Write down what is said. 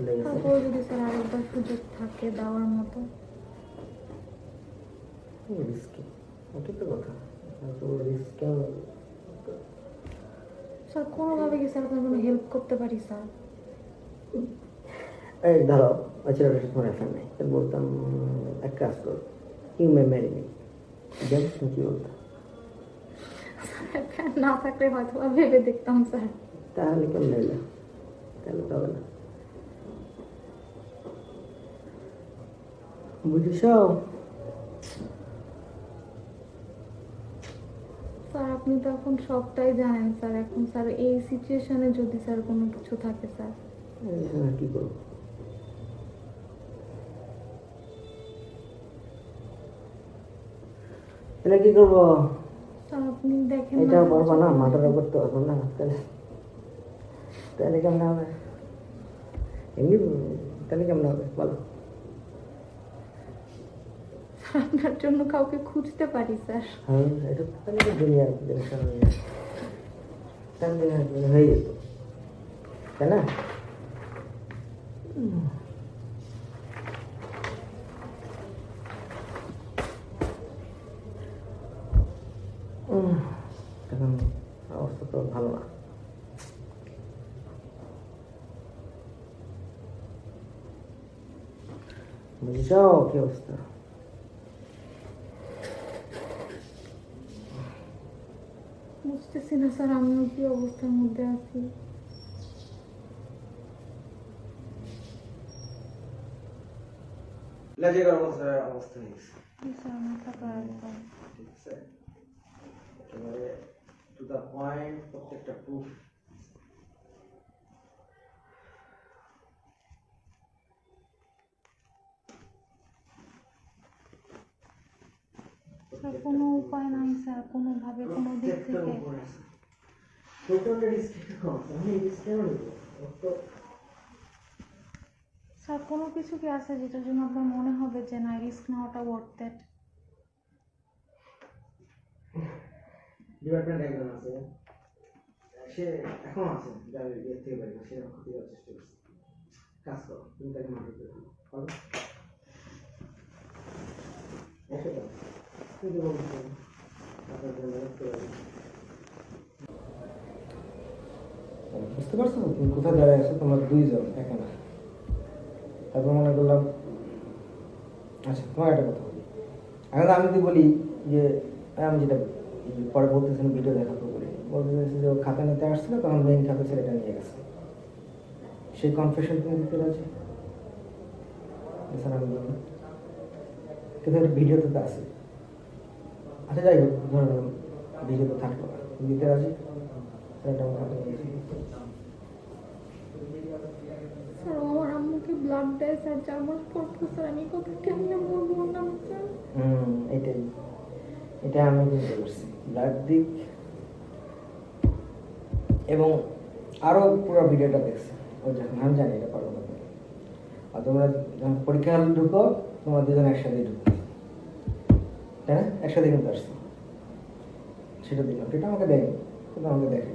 চলে গেছে। তারপর যদি স্যার আরেকবার সুযোগ থাকে দেওয়ার মতো। রিস্কি ওটাই তো কথা। তো রিস্ক স্যার কোনোভাবে কি স্যার আপনার কোনো হেল্প করতে পারি স্যার? এই ধরো ওই ছেলেটার সাথে তোমার অ্যাফেয়ার নেই। তাহলে বলতাম এক কাজ কর। ইউ মে ম্যারি মি দেখ তুমি কী বলতাম ফ্যান না থাকলে হয়তো বা ভেবে দেখতাম স্যার। তাহলে কেমন হইল তাহলে তো হবে না। বুঝিস স্যার আপনি তো এখন সবটাই জানেন স্যার এখন স্যার এই সিচুয়েশনে যদি স্যার কোনো কিছু থাকে স্যার কি করব? তাহলে কি করব? স্যার আপনি দেখেন এটা না পারব না মাথার উপর তো পারব না তাহলে তাহলে কেমন হবে? এমনি তাহলে কেমন হবে? বলো। আপনার জন্য কাউকে খুঁজতে পারি, স্যার। হ্যাঁ তাই না? এখন অবস্থা তো ভালো না। বুঝেছ কি অবস্থা? বুঝতেছি না স্যার আমিও কি অবস্থার মধ্যে আছি? লজ্জাকর অবস্থা অবস্থা হয়ে একদম ঠিক আছে। এবারে টু দ্য পয়েন্ট প্রত্যেকটা প্রুফ স্যার কোনো উপায় নাই স্যার কোনোভাবে কোনো দিক থেকে। স্যার কোনো কিছু কি আছে যেটার জন্য আপনার মনে হবে যে না রিস্ক নেওয়াটা ওয়ার্থ দ্যাট ডিপার্টমেন্ট একজন আছে সে এখন আছে যার ইয়ে থেকে বাইরে সে ক্ষতি করার চেষ্টা করছে। কাজ করো তুমি তাকে মাঠে করে দিও বলো এসে দাও তুমি তো বলছো আপনার জন্য ম্যানেজ করে দিও। বুঝতে পারছ? তুমি কোথায় দাঁড়ায় আছো? তোমার দুইজন, একা না। তারপর মনে করলাম আচ্ছা তোমার একটা কথা বলি। এখন আমি যদি বলি যে, আমি যেটা পরে বলতেছেন ভিডিও দেখা তো বলি বলতেছে যে খাতা নিতে আসছিল, তখন মেইন খাতা ছেলেটা নিয়ে গেছে। সেই কনফেশন তুমি দিতে রাজি? এছাড়া আমি বলি কিন্তু ভিডিওতে তো আছে। আচ্ছা যাই হোক ভিডিও তো থাকল দিতে রাজি। স্যার আমার আম্মুকে ব্লাড দেয় স্যার চার মাস পর পর স্যার আমি কথা কেমনে বলব না স্যার? হুম এটাই। এটা আমি বুঝতে পারছি। ব্লাড দিক এবং আরও পুরো ভিডিওটা দেখছি। ও যখন আমি জানি এটা পারব না। আর তোমরা যখন পরীক্ষা ঢুকো তোমরা দুজন একসাথে ঢুকো। তাই না একসাথে কিন্তু আসছি। সেটা দিলাম। সেটা আমাকে দেয়নি কিন্তু আমাকে দেখে।